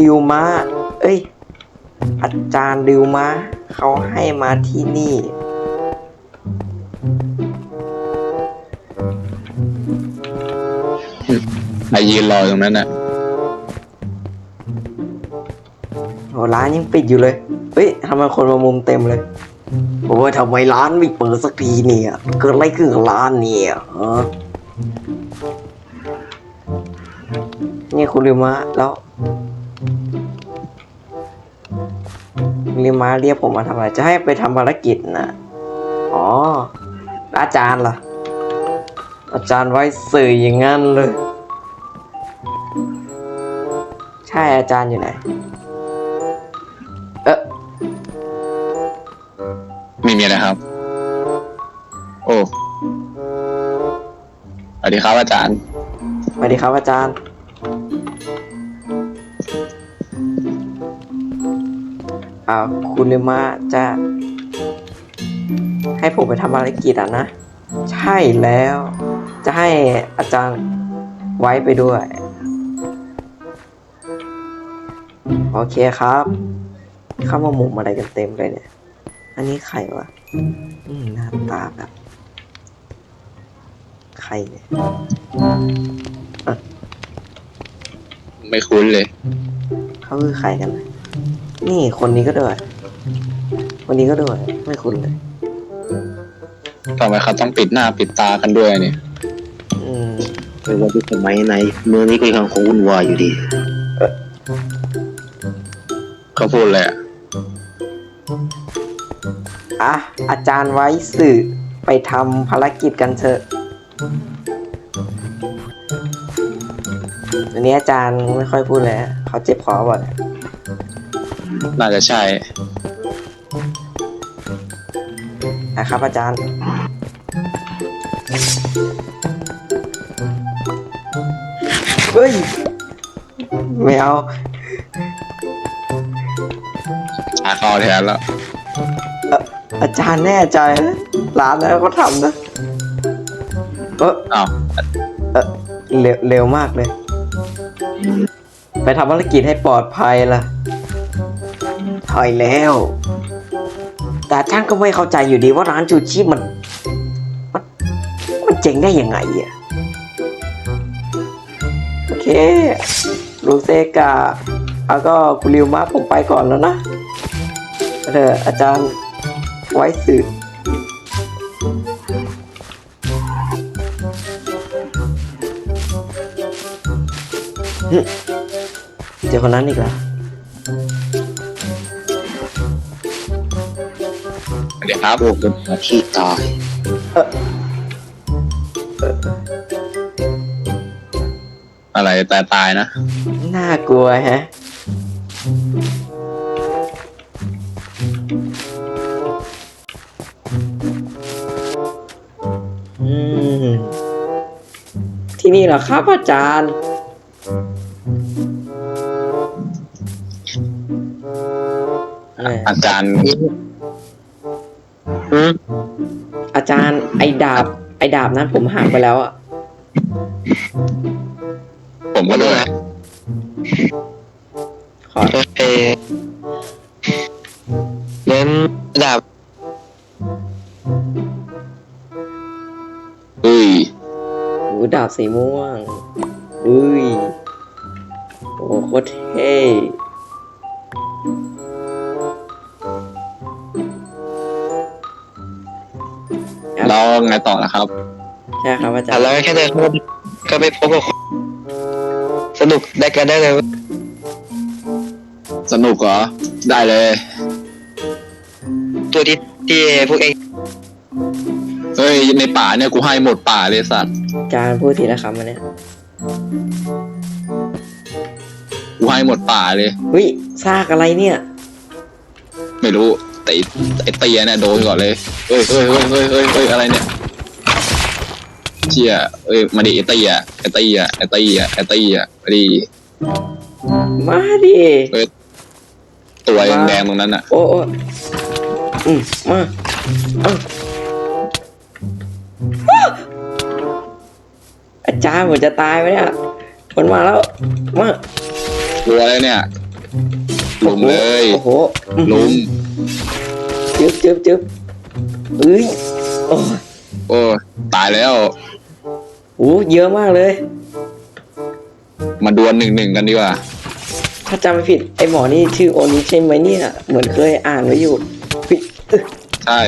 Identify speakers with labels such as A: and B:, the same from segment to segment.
A: ริวมาเอ้ย อาจารย์ริวมาเขาให้มาที่นี่
B: ไอยืนรอตรงนั้นน่ะ
A: โหร้านยังปิดอยู่เลย เฮ้ยทำไมคนมามุมเต็มเลยโอ้ยทำไมร้านไม่เปิดสักทีเนี่ย เกิดอะไรขึ้นกับร้านเนี่ยฮะนี่คุณริวมาแล้ว คุณริวมาเรียกผมมาทำอะไร จะให้ไปทำภารกิจนะอ๋อแล้วอาจารย์ล่ะอาจารย์ไว้สื่ออย่างนั้นเลย ใช่อาจารย์อยู่ไหน เออ
B: ไม่มีอะไรครับ โอ้สวัสดีครับอาจารย์
A: สวัสดีครับอาจารย์ อ่าคุณเรมาจะ ให้ผมไปทำภารกิจอะนะ ใช่แล้ว จะให้อาจารย์ไว้ไปด้วย โอเคครับเข้ามามุมอะไรกันเต็มเลยเนี่ย อันนี้ใครวะอืมหน้าตาแบบใครเนี่ย
B: ไม่คุ้นเลย
A: เขาคือใครกันนะ นี่คนนี้ก็ด้วยคนนี้ก็ด้วยไม่คุ้นเลย
B: ทำไมเขาต้องปิดหน้าปิดตากันด้วยเนี่ย
A: อืม
C: ไม่ว่าจะสมัยไหนเมืองนี้ก็ยังคงวุ่นวายอยู่ดี
B: เขาพูดเลยอะ
A: อะอาจารย์ไว้สื่อไปทำภารกิจกันเถอะอันนี้อาจารย์ไม่ค่อยพูดเลยอะเขาเจ็บคอบ่อย
B: น่าจะใช่
A: นะครับ อาจารย์ เฮ้ย ไม่เอา
B: อาเข้าแทนแล้ว
A: อาจารย์แน่ใจนะร้านแล้วเขาทำนะเออ
B: อ้าว
A: เออเร็วเร็วมากเลย ไปทำภารกิจให้ปลอดภัยล่ะ ถอยแล้ว แต่ท่านก็ไม่เข้าใจอยู่ดีว่าร้านจูชิมัน มันมันเจ๋งได้ยังไงอะ โอเคลูเซกาแล้วก็คุณริวมาผมไปก่อนแล้วนะเดี๋ยวอาจารย์ไว้สื่อเจอคนนั้นอีกแล้ว
B: ครับ
C: พวกเป็นหัวขี้ตาย
B: อะไรแต่ตายนะ
A: น่ากลัวแฮะ อืม ที่นี่เหรอครับอาจารย์เอ่อ
B: อาจารย์
C: อืม
A: อาจารย์ไอ้ดาบ ไอ้ดาบนั้นผมหักไปแล้วอะ
B: ผมก็ด้วย
A: ขอ
C: เออเน้นดาบ
B: เฮ้ย
A: หูดาบสีม่วงอุ้ยโอ้โคตรเท่
B: แล้วไงต่อล่ะครับ
A: ใช่ครับอาจาร
C: แต่
A: ย์
C: เราแค่เดินเข้ามาก็ไปพบกับคนสนุกได้กันได้เลย
B: สนุกเหรอ ได้เลย
C: ตัวที่ที่พวกเอง
B: เฮ้ยในป่าเนี่ยกูให้หมดป่าเลยสัตว์
A: อาจารย์พูดทีละคำมาเนี่ย
B: กูให้หมดป่าเลย
A: วิซากอะไรเนี่ย
B: ไม่รู้แต่ไอ้เตียเนี่ยโดนก่อนเลย เฮ้ยเฮ้ยเฮ้ยเฮ้ยเฮ้ยเฮ้ยอะไรเนี่ยเชี่ยเอ้ยมาดิไอ้เตียไอ้เตียไอ้เตียไอ้เตียมาดิ
A: มาดิ
B: ตัวแดงๆตรงนั้นอะ
A: โอ้โอ้อืมมาเอาจารย์ผมจะตายไหมเนี่ยมันมาแล้วมา
B: ตัวอะไรเนี่ยลุมเลย
A: โอ้โห
B: ลุม
A: จึ๊บจึ๊บจึ๊บ เอ้ยโอ้ย
B: โอ้ตายแล้ว
A: โอ้เยอะมากเลย
B: มาดวลหนึ่งหนึ่งกันดีกว่า
A: ถ้าจำไม่ผิดไอหมอนี่ชื่อโอนิใช่ไหมเนี่ย เหมือนเคยอ่านไว้อยู่เฮ้ยเอ้ย
B: ใช่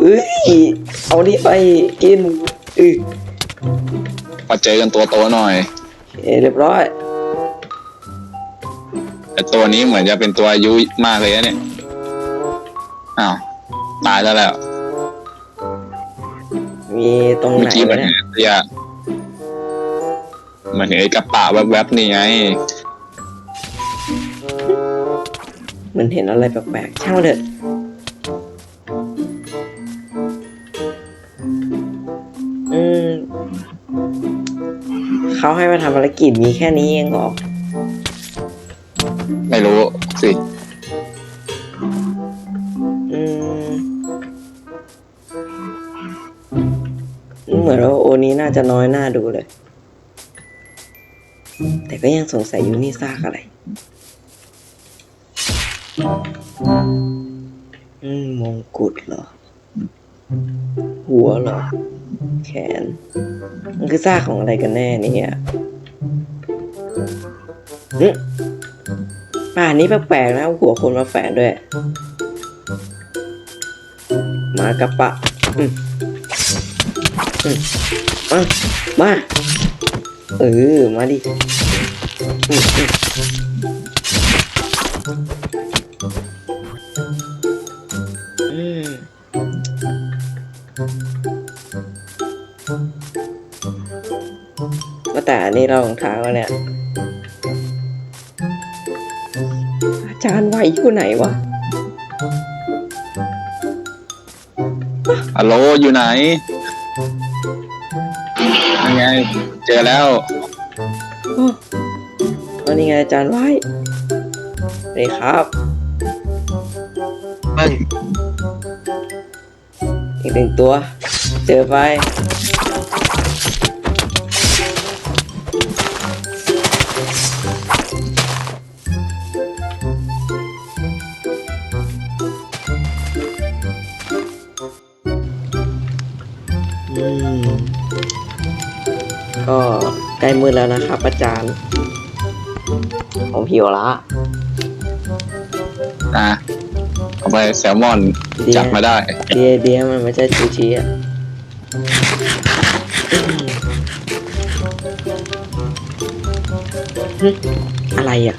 A: เอ้ยเอานี่ไปกินเอ้ย
B: มาเจอกันตัวโตหน่อย
A: โอเคเรียบร้อย
B: แต่ตัวนี้เหมือนจะเป็นตัวอายุมากเลยนะเนี่ย อ้าว ตายแล้วแหละ
A: มีตรง
B: เมื่
A: ไห
B: อนกี้เห
A: วะ
B: มัน
A: เนี่ย
B: เห็นอยาเหมันเห็นไอ้กระปะแวบๆนี่ไง
A: มันเห็นอะไรแปลกๆช่างมันเถอะอืมเขาให้มาทำภารกิจมีแค่นี้เองเหรอ
B: ไม่รู้สิ
A: นี้น่าจะน้อยหน้าดูเลย แต่ก็ยังสงสัยอยู่นี่ซากอะไร อืมมงกุฎเหรอ หัวเหรอ แขน มันคือซากของอะไรกันแน่เนี่ยอืมป่านนี้แปลกๆนะหัวคนมาแฝงด้วย มากระปะอืม มามาเออ มาดิอือมอืมว่าแต่นนี้เราของท้าวเนี่ย อาจารย์ไหวอยู่ไหนวะ
B: ฮัลโหลอยู่ไหน เจอแล้ว
A: โอ้วันนี้ไงอาจารย์ไหว้นี่ครับ
C: เบิ้ง
A: อีกหนึ่งตัว เจอไป ก็ใกล้มืดแล้วนะครับอาจารย์ ผมหิวละ
B: อะเอาไปแซลมอน
A: เดี๋ยว
B: จับมาได้
A: เดียเดียมันไม่ใช่ซูชิอะอืมหึอะไรอะ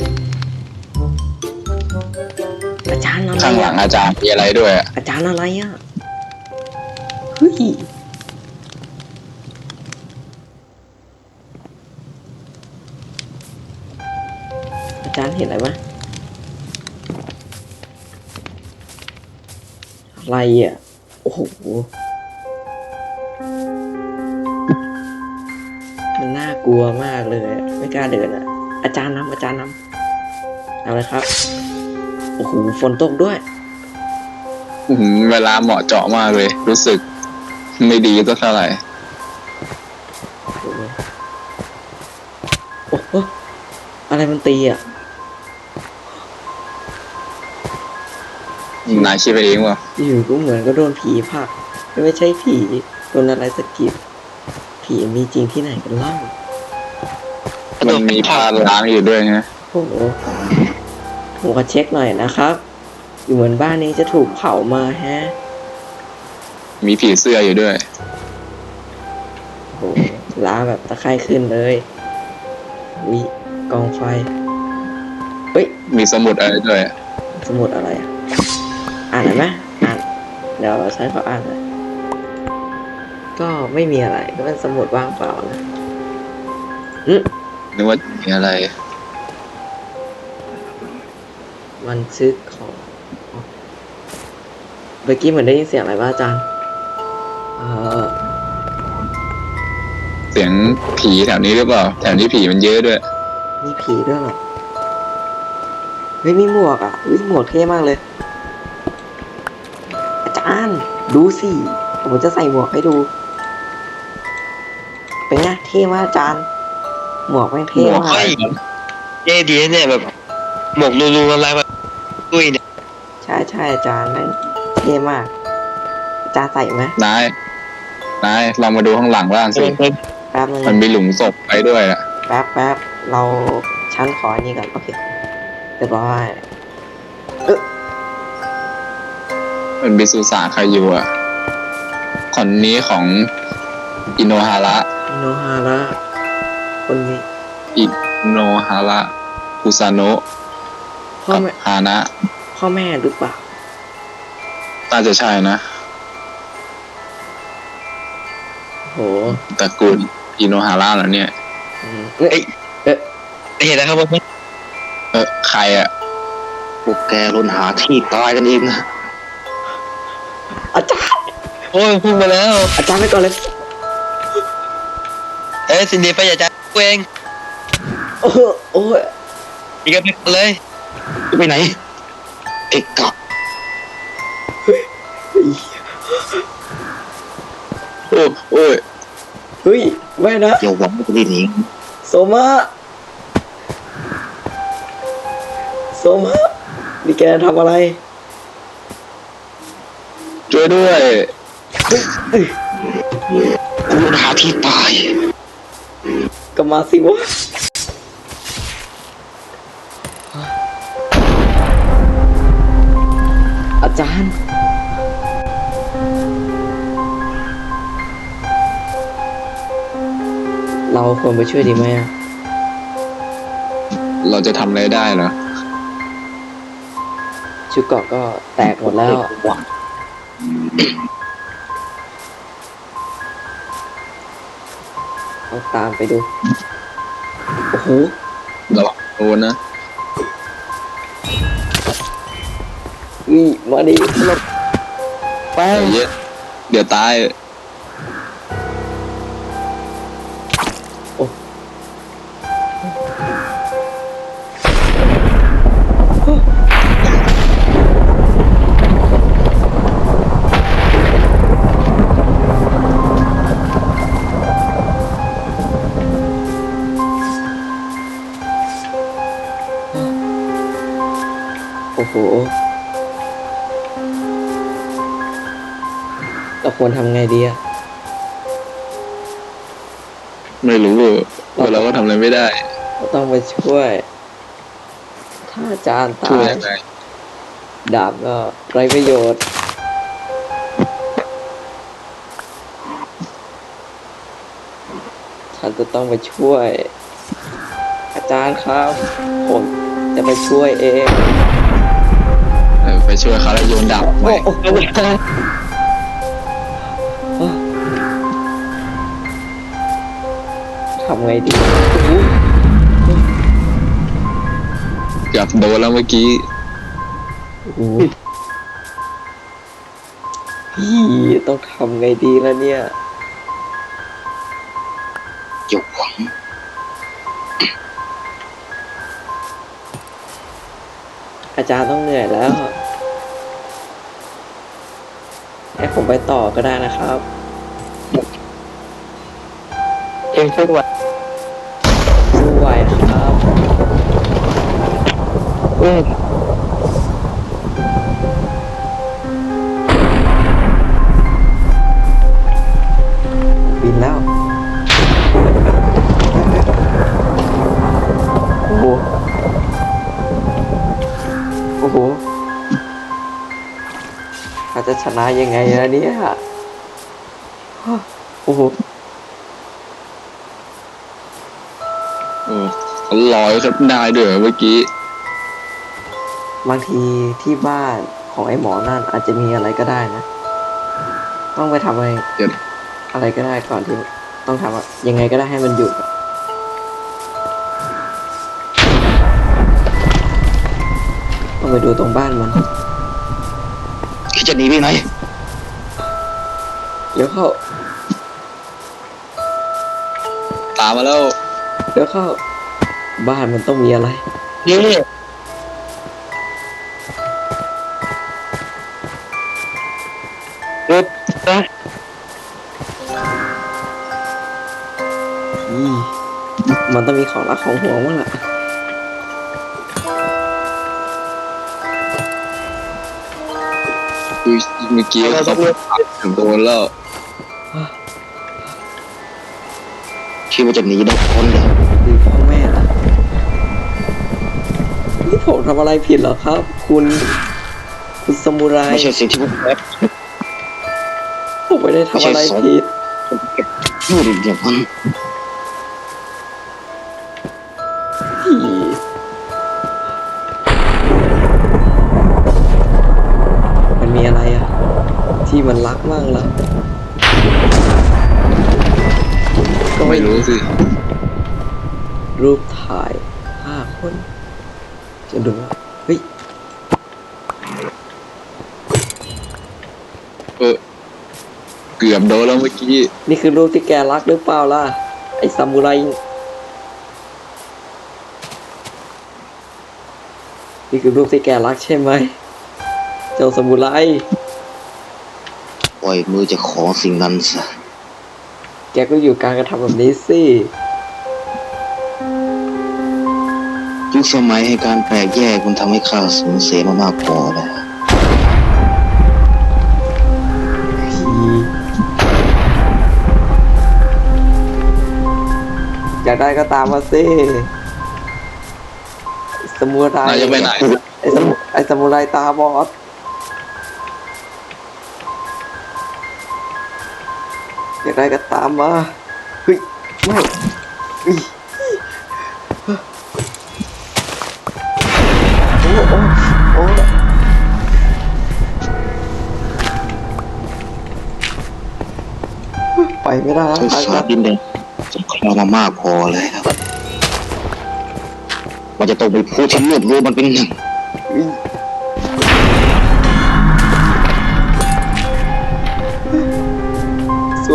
A: อาจารย์อะไร
B: ข้างหลั
A: อะ
B: งอาจารย์มีอะไรด้วย
A: อาจารย์อะไรอะเฮ้ย เห็นอะไรไหมอะไรอะ โอ้โห มันน่ากลัวมากเลยอะไม่กล้าเดินอะ อาจารย์นำอาจารย์นำเอาเลยครับ โอ้โห ฝนตกด้วย
B: อื้อหือเวลาเหมาะเจาะมากเลย รู้สึกไม่ดีสักเท่าไหร่
A: โอ้โหอะไรมันตีอะ
B: นายคิดไปเองว่า
A: อยู่ก็เหมือนก็โดนผีผลักไม่ใช่ผีโดนอะไรสะกิดผีมีจริงที่ไหนกันเล่า
B: มันมีพาล้างอยู่ด้วยไง
A: โอ้โหผมก็เช็คหน่อยนะครับ อยู่เหมือนบ้านนี้จะถูกเผามาแฮะ
B: มีผีเสื้ออยู่ด้วย
A: โอ้โหล้าแบบตะไคร่ขึ้นเลยวิกองไฟ เฮ้ย
B: มีสมุดอะไรด้วย
A: สมุดอะไรอะ อ่านหน่อยไหมอ่านเดี๋ยวใช้ขออ่านหน่อยก็ไม่มีอะไรก็เป็นสมุดว่างเปล่านะ
B: นึกว่ามีอะไร
A: มันซึกของเมื่อกี้เหมือนได้ยินเสียงอะไรบ้าอาจารย์เอ่อ
B: เสียงผีแถวนี้หรือเปล่า แถวนี้ผีมันเยอะด้วย
A: มีผีด้วยเหรอเฮ้ยมีหมวกอะเฮ้ยหมวกเท่มากเลยอาจารย์ ดูสิผมจะใส่หมวกให้ดู เป็นไงเท่มากอาจารย์ หมวกแม่งเท่
C: หมวก
A: มาก
C: เฮ้ยเท่ดีนะเนี่ยแบบหมวกรูๆอะไรแบบดุยเนี่ย
A: ใช่ใช่อาจารย์แม่งเท่มาก อาจารย์ใส่ไหม
B: นายนายลองมาดูข้างหลังบ้างสิ
A: แป๊บนึง
B: มันมีหลุมศพไปด้วยอะ
A: แป๊บแป๊บเราชั้นขออันนี้ก่อนโอเคเรียบร้อย
B: มันมีสุสานใครอยู่อะคนนี้ของอินโนฮาระ
A: โนฮาระคนนี้
B: อินโนฮาระคุซาโนะ
A: พ่อ
B: กับ
A: แม่
B: ฮานะ
A: พ่อแม่หรือเปล่า
B: น่าจะใช่นะ
A: โห
B: ตระกูลอินโนฮาระแล้วเนี่ย
A: อืมเอ้ย
C: เห็นแล้วครับว่า
B: เออใครอะ
C: พวกแกรุนหาที่ตายกันเองนะ
A: อาจารย์
C: โอ้ยพุ่งมาแล้ว
A: อาจารย์ไปก่อนเลย
C: เอ้ยสินดีไปอย่าจ้ากูเอง
A: โอ้โหโอ้ย
C: อีกกันไปเลย ไปไหนเอกกะ
B: โอ้โอ้ย
A: เฮ้ยไม่นะ
C: อย่าหวังว่าจะได้หนี
A: โซมาโซมานี่แกทำอะไร
B: ช่วยด้วย
A: เฮ้ยเอ้ย
C: กูหาที่ตาย
A: ก็มาสิวะอาจารย์ เราควรไปช่วยดีไหมอะ
B: เราจะทำอะไรได้เหรอ
A: ชุดเกราะก็แตกหมดแล้ว ต้องตามไปดู โอ้โห
B: เราโดนนะ
A: วิมาดิหลบไป
B: เดี๋ยวเยอะเดี๋ยวตาย
A: เราควรทำไงดีอะ
B: ไม่รู้ว่าเราก็ทำอะไรไม่ได้
A: เราต้องไปช่วย ถ้าอาจารย์
B: ช่ว
A: ตายย
B: ยังไง
A: ดาบก็ไรประโยชน์ ฉันจะต้องไปช่วย อาจารย์ครับ ผมจะไปช่วยเอง
B: เออ ไปช่วยเขาแล้วโยนดาบไป
A: โอ้โหทำไงดีโอ้โห
B: เกือบโดนแล้วเมื่อกี้
A: โอ้โหพี่ต้องทำไงดีแล้วเนี่ย
C: อย่าหวัง
A: อาจารย์ต้องเหนื่อยแล้ว ให้ผมไปต่อก็ได้นะครับ
C: เองพูดว่า
A: สู้ไหวครับ
C: อืม
A: จะชนะยังไงอะเนี่ยโอ้โห
B: เออลอยครับได้ด้วยเหรอเมื่อกี้
A: บางทีที่บ้านของไอ้หมอนั่นอาจจะมีอะไรก็ได้นะ ต้องไปทำอะไร
B: เดี๋ยว
A: อะไรก็ได้ก่อนที่ต้องทำอะยังไงก็ได้ให้มันหยุดอะต้องไปดูตรงบ้านมัน
C: คิด จะหนีไปไหน
A: เดี๋ยวเข้า
B: ตามมาแล้ว
A: เดี๋ยวเข้า บ้านมันต้องมีอะไร
C: นี่รถนะ
A: มันต้องมีของรักของห่วงมั้งล่ะ
B: คือเมื่อกี้เขาถึงโดนแล้ว
C: คิดว่าจะหนีได้พ้นเลย
A: คือพ่อแม่ล่ะนี่ผมทำอะไรผิดเหรอครับ คุณ คุณสมุไร
C: ไม่ใช่สิ่งที่พวกแอป
A: ผมไม่ได้ทำอะไร
C: ไม่ใช่สอง
A: ผิด
C: พูดอย่างนั้น
A: ไม่รู้
B: สิ
A: รูปถ่ายห้าคนจะดูว่าเฮ้ย
B: เออ เกือบโดนแล้วเมื่อกี้
A: นี่คือรูปที่แกรักหรือเปล่าล่ะ ไอ้ซามูไร นี่คือรูปที่แกรักใช่ไหม เจ้าซามูไร
C: ปล่อยมือจะขอสิ่งนั้นซะ
A: แกก็อยู่การกระทำแบบนี้สิ
C: ยุคสมัยให้การแปลกแยกมันทำให้ข้าสูญเสียมามากพอแล้ว
A: พี่อยากได้ก็ตามมาสิไอ้สมุไร
B: นายจะไปไหน
A: ไอ้สมุไอ้สมุไรตาบอด อยากได้ก็ตามมาเฮ้ยไม่เฮ้ยโอ้โอ้โอ้ไปไม่ได้แล้ว
C: ทั้ง
A: ทาง
C: สา
A: ตั
C: ม
A: น
C: ดินแดนสงครามมามากพอแล้วมันจะต้องเป็นผู้ที่รวบรวมมันเป็นหนึ่ง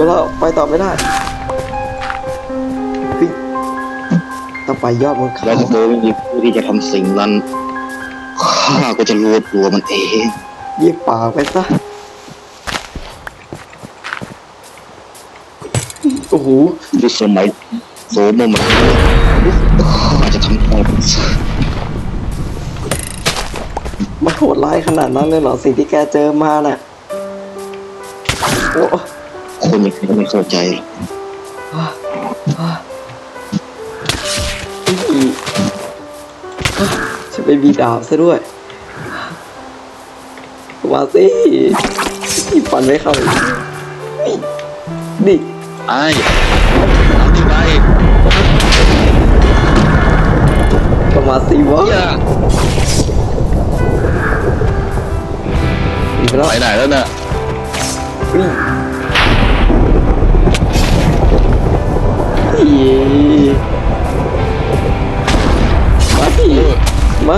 A: สวยแล้วไปต่อไม่ได้เฮ้ยต้องไปยอดบนเขา
C: แล้วถ้าเธอไม่มีผู้ที่จะทำสิ่งนั้นข้าก็จะรวบรวมมันเอง
A: ยิบปากไปซะโอ้โห
C: ยุคสมัยโสมมันข้าจะทำให้มันซะ
A: มันโหดร้ายขนาดนั้นเลยเหรอสิ่งที่แกเจอมาน่ะโอ้
C: คนอย่างนี้ก็ไม่เข้าใจหรอก
A: อะอะอีอะฉันไปมีดาบซะด้วยมาสิฟันไม่เข้าอีกนี่นี่
B: ไอ้เอาที่ไป
A: ก็มาสิวะ
B: เหี้ย
A: อีกแล้ว
B: ไปไหนแล้วน่ะ
A: มาสิ
B: เออ
A: มา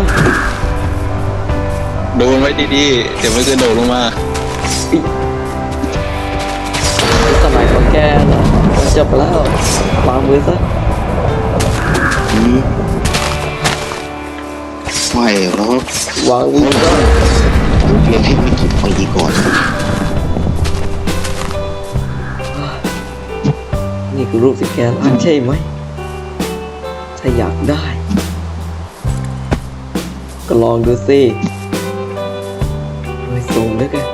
B: โดนไว้ดีๆ เดี๋ยวไม่เคยโดดลงมา
A: อีสมัยของแกนะมันจบแล้ววางมือซะ
C: อืมไม่หรอก
A: วางมือซะ
C: เพียงให้ไม่กี่ปีก่อน
A: รูปที่แกรักใช่ไหม ถ้าอยากได้ ก็ลองดูสิไม่สูงด้วยกัน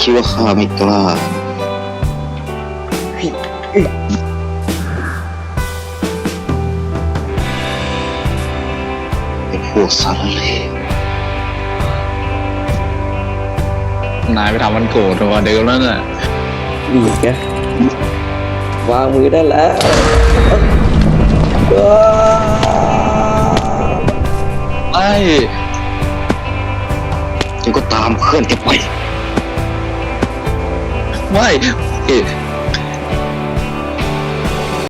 C: คิดว่าข้าไม่กล้า
A: เฮ้ยเอ้ย
C: ไอ้พวกสารเลวนา
B: ยไปทำมันโกรธกว่าเดิมแล้วน่ะ
A: อีกนะวางมือได้แล้ว
B: ไอ้
C: ยังก็ตามเพื่อนแกไป
B: ไม่เอ๊ะ